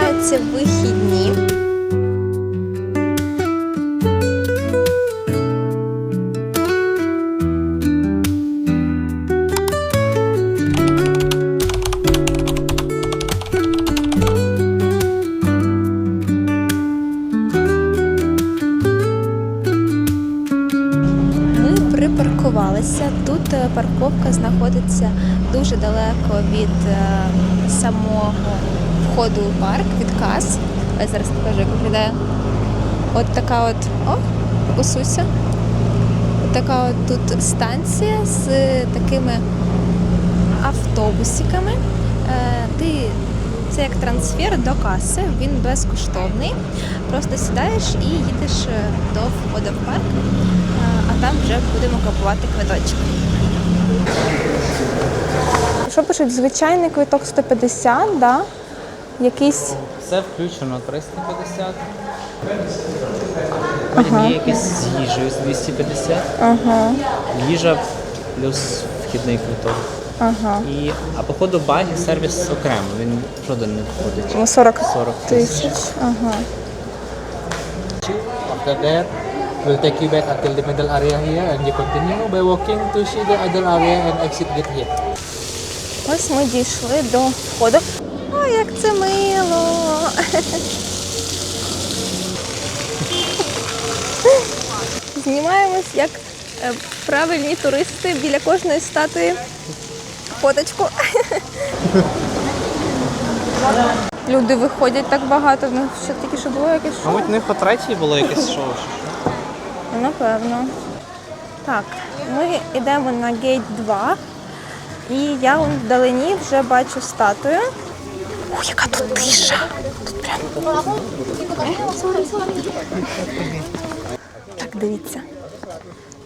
починаються вихідні. Ми припаркувалися. Тут е, парковка знаходиться дуже далеко від е, самого входу у парк, від кас. Я зараз покажу, як виглядає. От така от. О, фокусуйся. От така от тут станція з такими автобусиками. Е, Ти це як трансфер до каси, він безкоштовний. Просто сідаєш і їдеш е, до входу в парк, е, а там вже будемо купувати квиточки. Що пишуть? Звичайний квиток 150, да? Якийсь Все включено 350. Потім є якісь з їжею з 250. ага, Їжа плюс вхідний квиток. ага. І, а по ходу баги сервіс окремо, він жоден не входить. Ну, 40 40 тисяч. тисяч. Ага. After that, we'll take you back until the middle area here and you continue by walking to see the other area and exit gate here. Ось ми дійшли до входу. Як це мило! Знімаємось як е, правильні туристи біля кожної статуї. Фоточку. Люди виходять так багато, ну що тільки що було якесь шоу. Мабуть, не по третій було якесь шоу. Ну, Напевно. Так, ми йдемо на гейт 2. І я вдалині вже бачу статую. О, яка тут тиша! Тут прям. Так, дивіться.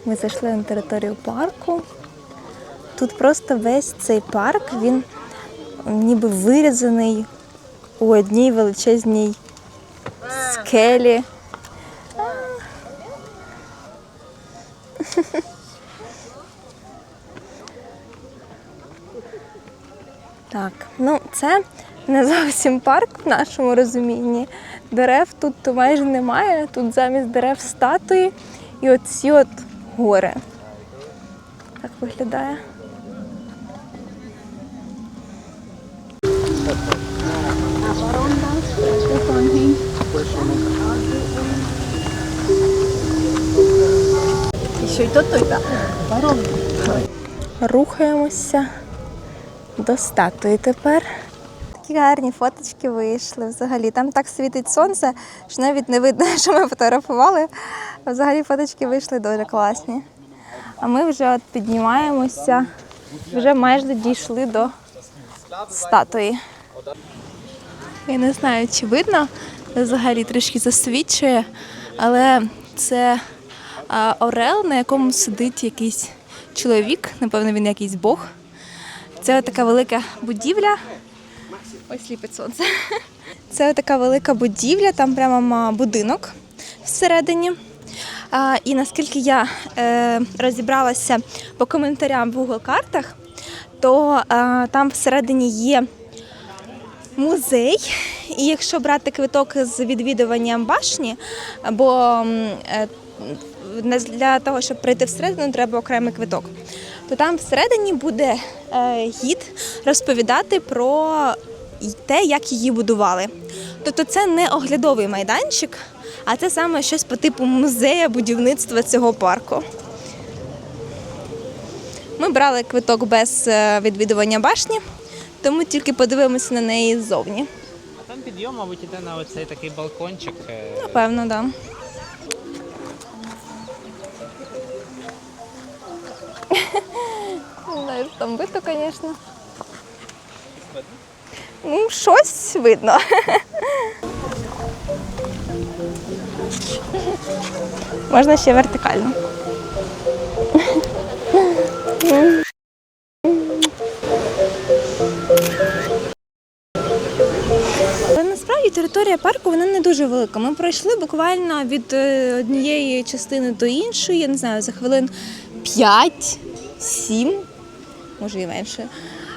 Ми зайшли на територію парку. Тут просто весь цей парк, він ніби вирізаний у одній величезній скелі. Так, ну це не зовсім парк в нашому розумінні. Дерев тут майже немає. Тут замість дерев статуї і оці от гори. Так виглядає. Рухаємося до статуї тепер. Такі гарні фоточки вийшли взагалі. Там так світить сонце, що навіть не видно, що ми фотографували. Взагалі фоточки вийшли дуже класні. А ми вже от піднімаємося, вже майже дійшли до статуї. Я не знаю, чи видно, взагалі трішки засвічує, але це орел, на якому сидить якийсь чоловік, напевно, він якийсь бог. Це така велика будівля. Ой, сліпить сонце. Це така велика будівля, там прямо будинок всередині. І наскільки я е, розібралася по коментарям в Google картах, то е, там всередині є музей. І якщо брати квиток з відвідуванням башні, бо е, для того, щоб прийти всередину, треба окремий квиток. То там всередині буде гід розповідати про те, як її будували. Тобто це не оглядовий майданчик, а це саме щось по типу музея будівництва цього парку. Ми брали квиток без е, відвідування башні, тому тільки подивимося на неї ззовні. А там підйом, мабуть, іде на оцей такий балкончик. е, Напевно, так. Да. Не знаю, що там видно, звісно. Ну, щось видно. Можна ще вертикально. Насправді територія парку вона не дуже велика. Ми пройшли буквально від е, однієї частини до іншої, я не знаю, за хвилин 5-7, може і менше.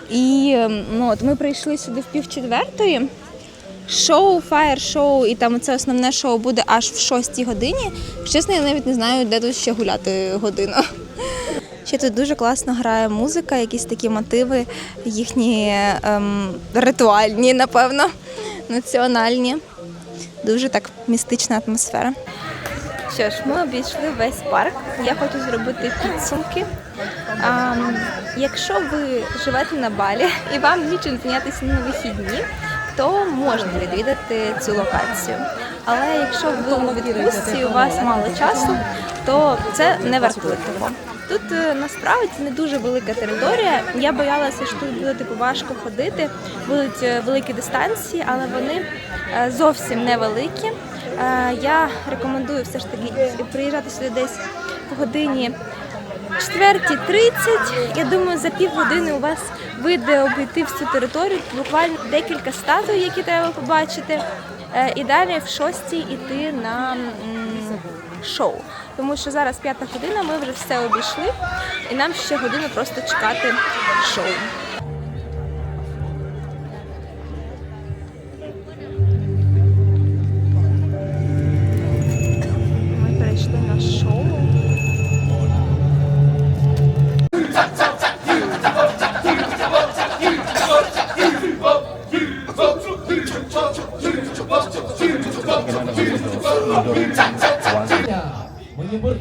І ем, ну, от ми прийшли сюди в пів четвертої. Шоу, фаєр-шоу, і там це основне шоу буде аж в шостій годині. Чесно, я навіть не знаю, де тут ще гуляти годину. Ще тут дуже класно грає музика, якісь такі мотиви, їхні ем, ритуальні, напевно, національні. Дуже так містична атмосфера. Що ж, ми обійшли весь парк. Я хочу зробити підсумки. А, якщо ви живете на Балі і вам нічим зайнятися на вихідні, то можна відвідати цю локацію. Але якщо ви у відпустці у вас мало часу, то це не вартує. Тут е, насправді не дуже велика територія. Я боялася, що тут буде типу важко ходити, будуть е, великі дистанції, але вони е, зовсім невеликі. Я рекомендую все ж таки приїжджати сюди десь по годині 4.30. Я думаю, за півгодини у вас вийде обійти всю територію, буквально декілька статуй, які треба побачити. Е, І далі в шостій іти на шоу. Тому що зараз п'ята година, ми вже все обійшли, і нам ще годину просто чекати шоу.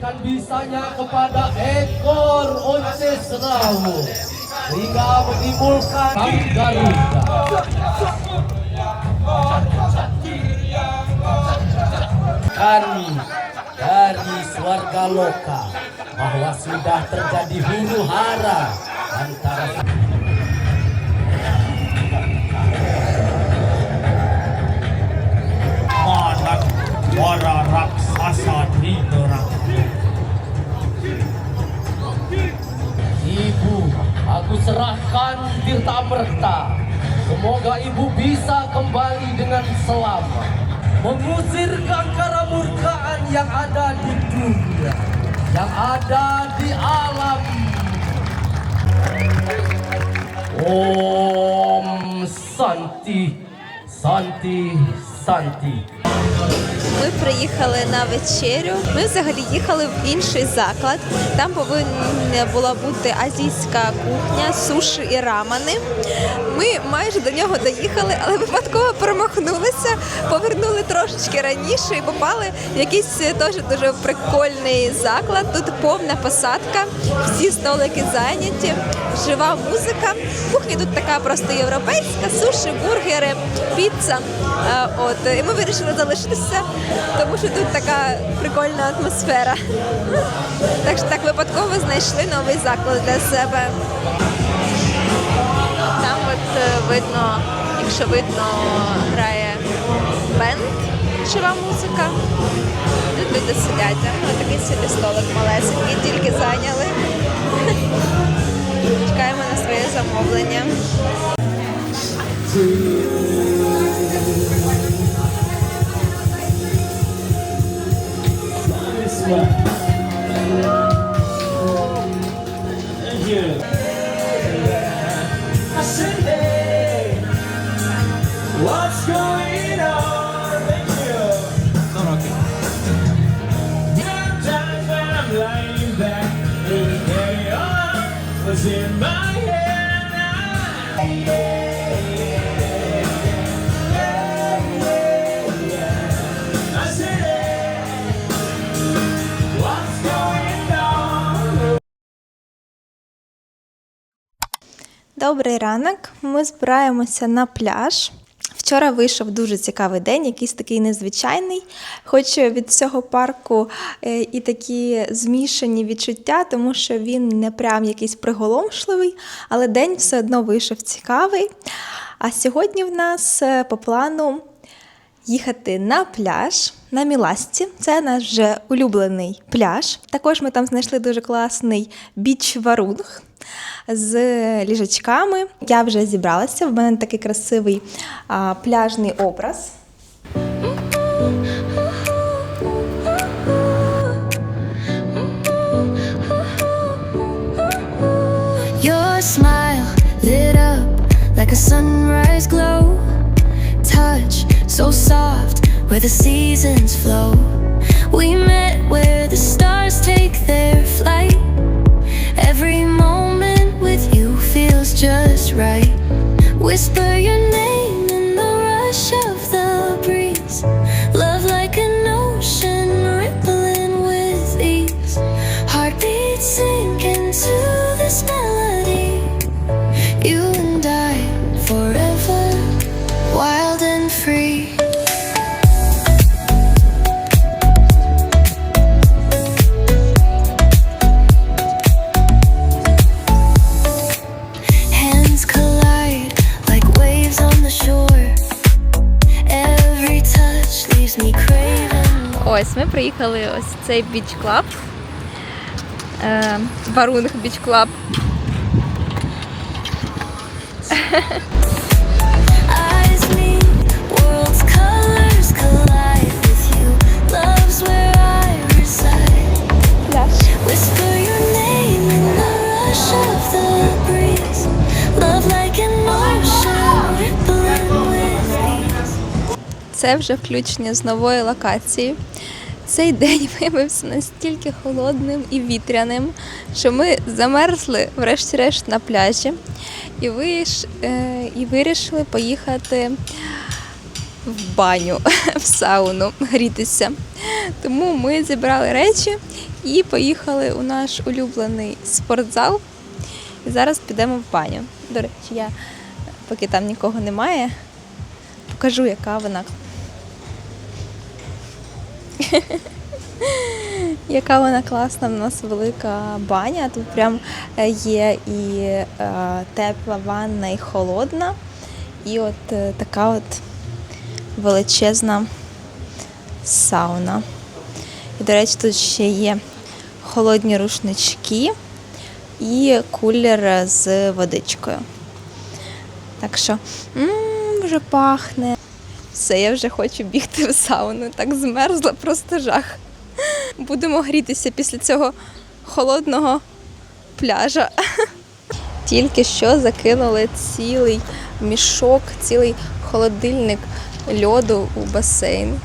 Menyeburkan bisanya kepada ekor once serawu sehingga menimbulkan Garuda. Kami dari Swarga Loka bahwa sudah terjadi huru hara antara Manak para di neraka. Ibu, aku serahkan Tirta Merta. Semoga ibu bisa kembali dengan selamat. Mengusir kangkara murkaan yang ada di dunia. Yang ada di alam. Om Santi, Santi, Santi. Ми приїхали на вечерю. Ми взагалі їхали в інший заклад. Там повинна була бути азійська кухня, суші і рамани. Ми майже до нього доїхали, але випадково промахнулися, повернули трошечки раніше і попали в якийсь теж дуже прикольний заклад. Тут повна посадка, всі столики зайняті, жива музика. Кухня тут така просто європейська, суші, бургери, піца. Е, От і ми вирішили залишитися, тому що тут така прикольна атмосфера. Так що так випадково знайшли новий заклад для себе. Там от е, видно, якщо видно, грає бенд, жива музика. Тут люди сидять. Ось такий собі столик малесенький, тільки зайняли. Чекаємо на своє замовлення. Thank you. Добрий ранок. Ми збираємося на пляж. Вчора вийшов дуже цікавий день, якийсь такий незвичайний. Хоч від цього парку е, і такі змішані відчуття, тому що він не прям якийсь приголомшливий, але день все одно вийшов цікавий. А сьогодні в нас е, по плану їхати на пляж на Міласці. Це наш вже улюблений пляж. Також ми там знайшли дуже класний біч-варунг з ліжачками. Я вже зібралася. В мене такий красивий а, пляжний образ. Smile lit up like a sunrise glow. Touch so soft where the seasons flow. We met where the stars take their flight. Every moment with you feels just right. Whisper your name in the rush of the Ось ми приїхали ось в цей біч клаб. Е, Варунг біч клаб. Eyes meet, worlds' colors collide with you. Love's where Це вже включення з нової локації. Цей день виявився настільки холодним і вітряним, що ми замерзли врешті-решт на пляжі і, виш... е, і вирішили поїхати в баню, в сауну грітися. Тому ми зібрали речі і поїхали у наш улюблений спортзал. І зараз підемо в баню. До речі, я поки там нікого немає, покажу, яка вона Яка вона класна, в нас велика баня. Тут прям е, є і е, тепла ванна, і холодна. І от е, така от величезна сауна. І, до речі, тут ще є холодні рушнички і кулер з водичкою. Так що м, вже пахне. Все, я вже хочу бігти в сауну. Так змерзла, просто жах. Будемо грітися після цього холодного пляжа. Тільки що закинули цілий мішок, цілий холодильник льоду у басейн.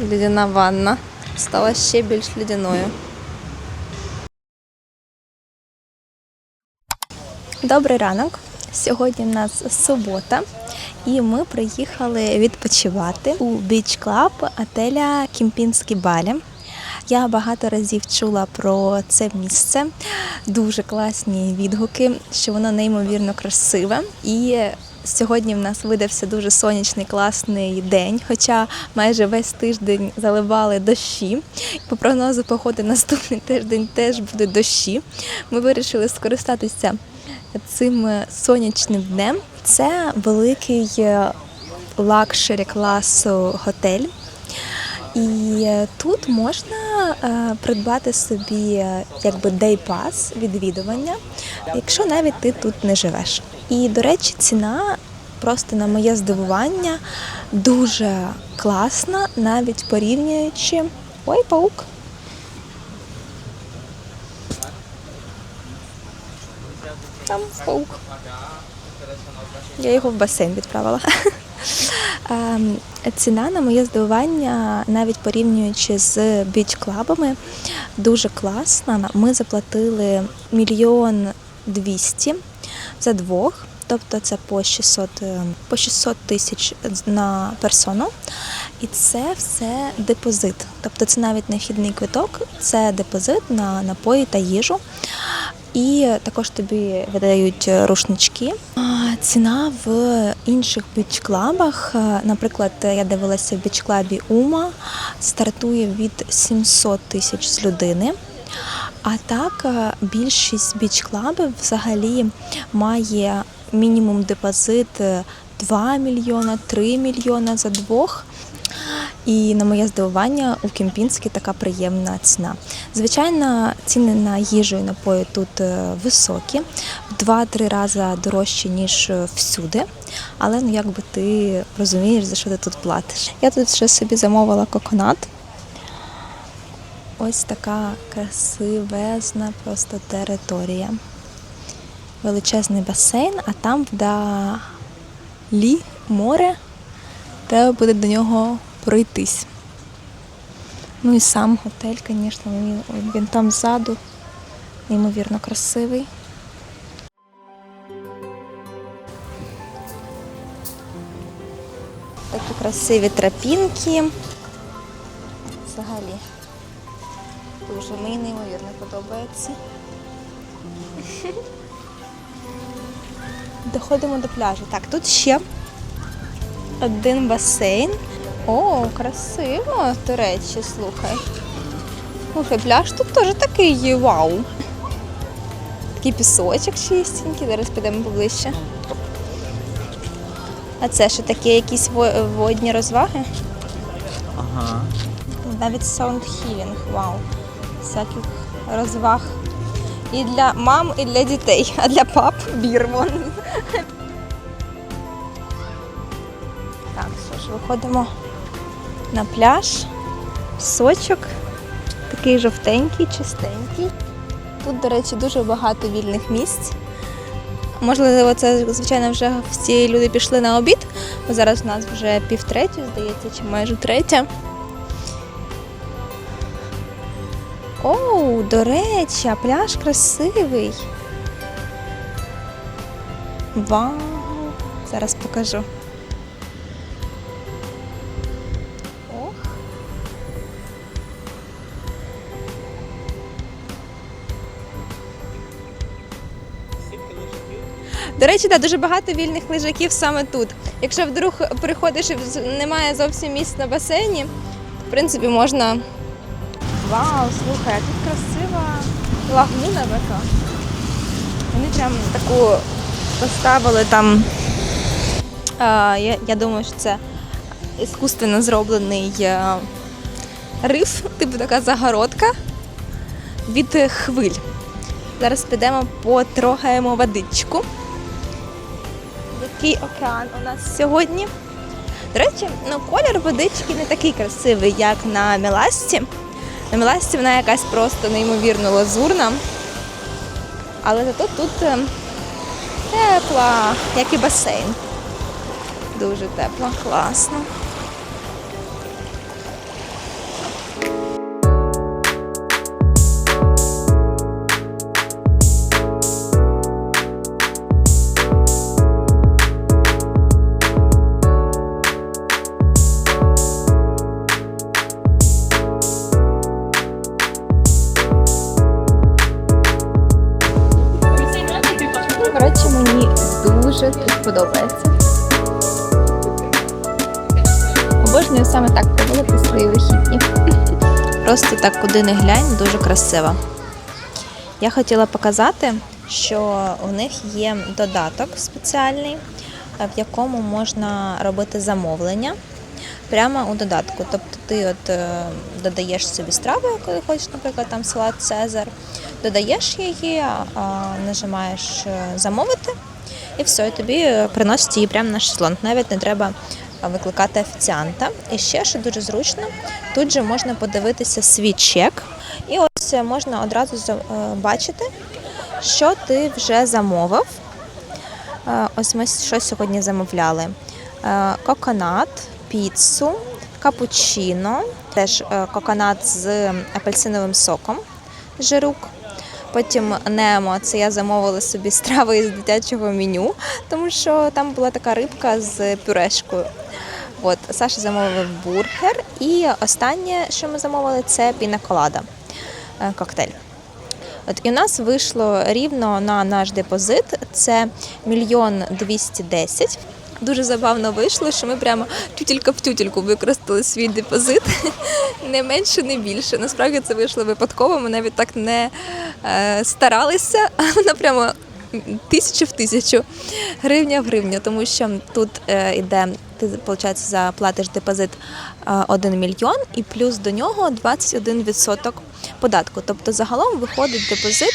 Лідяна ванна стала ще більш лідяною. Добрий ранок. Сьогодні в нас субота, і ми приїхали відпочивати у біч клаб отеля Кімпінські Балі. Я багато разів чула про це місце. Дуже класні відгуки, що воно неймовірно красиве. І сьогодні в нас видався дуже сонячний, класний день, хоча майже весь тиждень заливали дощі. По прогнозу погоди наступний тиждень теж буде дощі. Ми вирішили скористатися цим е, сонячним днем. Це великий е, лакшері класу готель. І е, тут можна придбати собі якби дейпас відвідування, якщо навіть ти тут не живеш. І, до речі, ціна просто на моє здивування дуже класна, навіть порівнюючи. Ой, паук. Там паук. Я його в басейн відправила. Ем, Ціна, на моє здивування, навіть порівнюючи з біч-клабами, дуже класна. Ми заплатили мільйон двісті за двох, тобто це по 600, е, по 600 тисяч на персону. І це все депозит. Тобто це навіть не вхідний квиток, це депозит на напої та їжу. І також тобі видають рушнички. Ціна в інших біч-клабах, е, наприклад, я дивилася в біч-клабі Ума, стартує від 700 тисяч з людини. А так, е, більшість біч-клабів взагалі має мінімум депозит е, 2 мільйона, 3 мільйона за двох. І на моє здивування у Кемпінській така приємна ціна. Звичайно, ціни на їжу і напої тут е, високі, в 2-3 рази дорожчі, ніж е, всюди. Але ну якби ти розумієш, за що ти тут платиш. Я тут ще собі замовила коконат. ось така красивезна просто територія. Величезний басейн, а там вдалі море. Треба буде до нього пройтись. Ну і сам готель, звісно, він, він там ззаду, неймовірно красивий. Такі красиві тропінки. Взагалі. Дуже мені неймовірно подобається. Доходимо до пляжу. Так, тут ще один басейн. О, красиво, до речі, слухай. Слухай, пляж тут теж такий є, вау. Такий пісочок чистенький, зараз підемо поближче. А це що таке якісь водні розваги? Ага. Навіть sound healing, вау. Всяких розваг. І для мам, і для дітей, а для пап бір вон. Так, що ж, виходимо на пляж. Пісочок. Такий жовтенький, чистенький. Тут, до речі, дуже багато вільних місць. Можливо, це, звичайно, вже всі люди пішли на обід, бо зараз у нас вже півтретє, здається, чи майже третя. Оу, до речі, а пляж красивий. Вау! Зараз покажу. До речі, да, дуже багато вільних лежаків саме тут. Якщо вдруг приходиш і немає зовсім місць на басейні, в принципі, можна Вау, слухай, а тут красива лагуна така. Вони прям таку поставили там. А, я, я думаю, що це іскусственно зроблений е, риф, типу така загородка від хвиль. Зараз підемо потрогаємо водичку. Який океан у нас сьогодні? До речі, ну, колір водички не такий красивий, як на Меласті. На Меласті вона якась просто неймовірно лазурна. Але зато тут е, тепла, як і басейн. Дуже тепла, класно. Куди не глянь, дуже красиво. Я хотіла показати, що у них є додаток спеціальний, в якому можна робити замовлення прямо у додатку. Тобто ти от е, додаєш собі страву, коли хочеш, наприклад, там салат Цезар, додаєш її, нажимаєш е, замовити, і все, і тобі е, приносять її прямо на шезлонг. Навіть не треба е, викликати офіціанта. І ще, що дуже зручно, тут же можна подивитися свій чек, і ось е, можна одразу е, бачити, що ти вже замовив. Е, Ось ми що сьогодні замовляли: коконат, піцу, капучино, теж коконат з апельсиновим соком жирук. Потім Немо, це я замовила собі страви із дитячого меню, тому що там була така рибка з пюрешкою. От, Саша замовив бургер. І останнє, що ми замовили, це пінаколада, е, коктейль. От і у нас вийшло рівно на наш депозит. Це мільйон двісті десять. Дуже забавно вийшло, що ми прямо тютілька в тютільку використали свій депозит. Не менше, не більше. Насправді це вийшло випадково. Ми навіть так не е, старалися, а воно прямо тисячу в тисячу, гривня в гривню, тому що тут е, йде ти виходить, заплатиш депозит е, 1 мільйон і плюс до нього 21% податку. Тобто загалом виходить депозит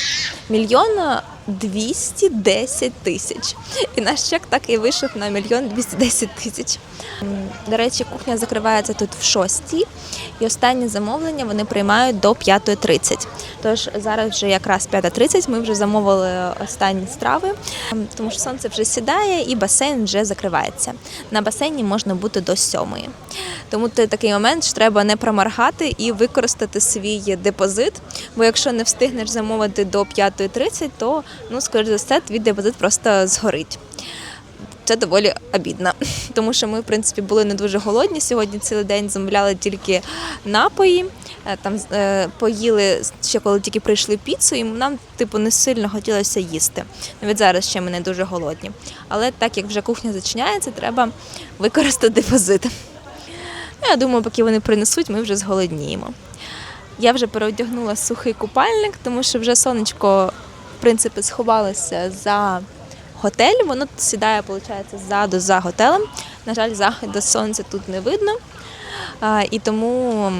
мільйон 210 тисяч. І наш чек так і вийшов на мільйон 210 тисяч. До речі, кухня закривається тут в 6 і останнє замовлення вони приймають до 5.30. Тож зараз вже якраз 5.30, ми вже замовили останні страви, тому що сонце вже сідає і басейн вже закривається. На басейні можна бути до сьомої. Тому це такий момент, що треба не проморгати і використати свій депозит. Бо якщо не встигнеш замовити до 5.30, то ну, скоріш за все, твій депозит просто згорить. Це доволі обідно, тому що ми, в принципі, були не дуже голодні. Сьогодні цілий день замовляли тільки напої. е, Там е, поїли ще коли тільки прийшли піцу, і нам, типу, не сильно хотілося їсти. Навіть зараз ще ми не дуже голодні. Але так як вже кухня зачиняється, треба використати депозит. Ну, Я думаю, поки вони принесуть, ми вже зголодніємо. Я вже переодягнула сухий купальник, тому що вже сонечко, в принципі, сховалося за готель. Воно сідає, виходить, ззаду за готелем. На жаль, заходу сонця тут не видно. І тому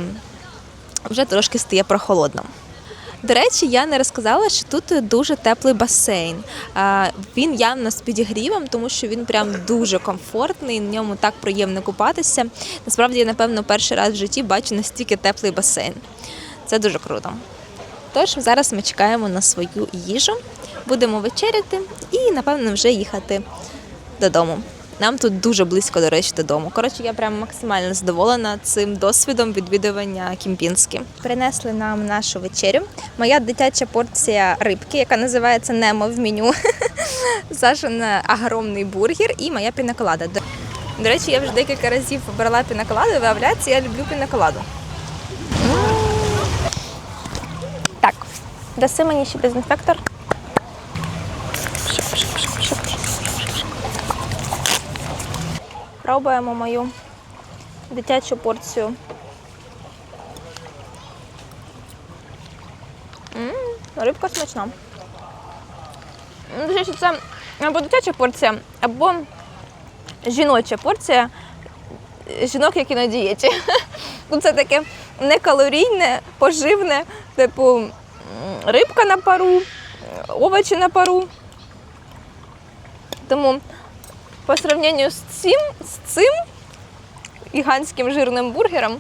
вже трошки стає прохолодно. До речі, я не розказала, що тут дуже теплий басейн. Він явно з підігрівом, тому що він прям дуже комфортний, в ньому так приємно купатися. Насправді, я, напевно, перший раз в житті бачу настільки теплий басейн. Це дуже круто. Тож зараз ми чекаємо на свою їжу, будемо вечеряти і, напевно, вже їхати додому. Нам тут дуже близько, до речі, додому. Коротше, я прям максимально задоволена цим досвідом відвідування Кімпінськи. Принесли нам нашу вечерю. Моя дитяча порція рибки, яка називається Немо в меню. Сашин огромний бургер і моя пінаколада. До- До речі, я вже декілька разів брала пінаколаду, виявляється, я люблю пінаколаду. Так, даси мені ще дезінфектор. Пробуємо мою дитячу порцію. М, Рибка смачна. До речі, це або дитяча порція, або жіноча порція жінок, які на дієті. Ну, це таке некалорійне, поживне, типу рибка на пару, овочі на пару. Тому по сравненню з цим, з цим гігантським жирним бургером,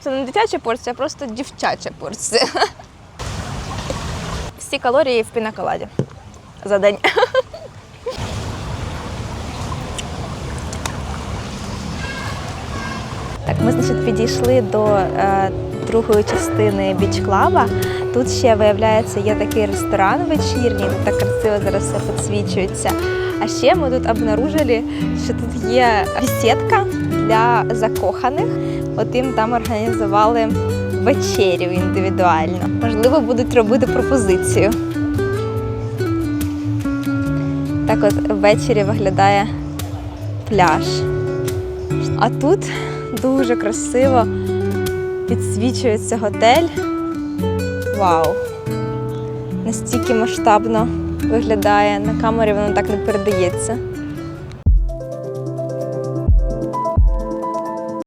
це не дитяча порція, а просто дівчача порція. Всі калорії в пінаколаді за день. Так, ми, значить, підійшли до е, другої частини біч-клаба. Тут ще, виявляється, є такий ресторан вечірній, так красиво зараз все підсвічується. А ще ми тут обнаружили, що тут є бесідка для закоханих. От їм там організували вечерю індивідуально. Можливо, будуть робити пропозицію. Так от ввечері виглядає пляж. А тут дуже красиво підсвічується готель. Вау! Настільки масштабно виглядає. На камері воно так не передається.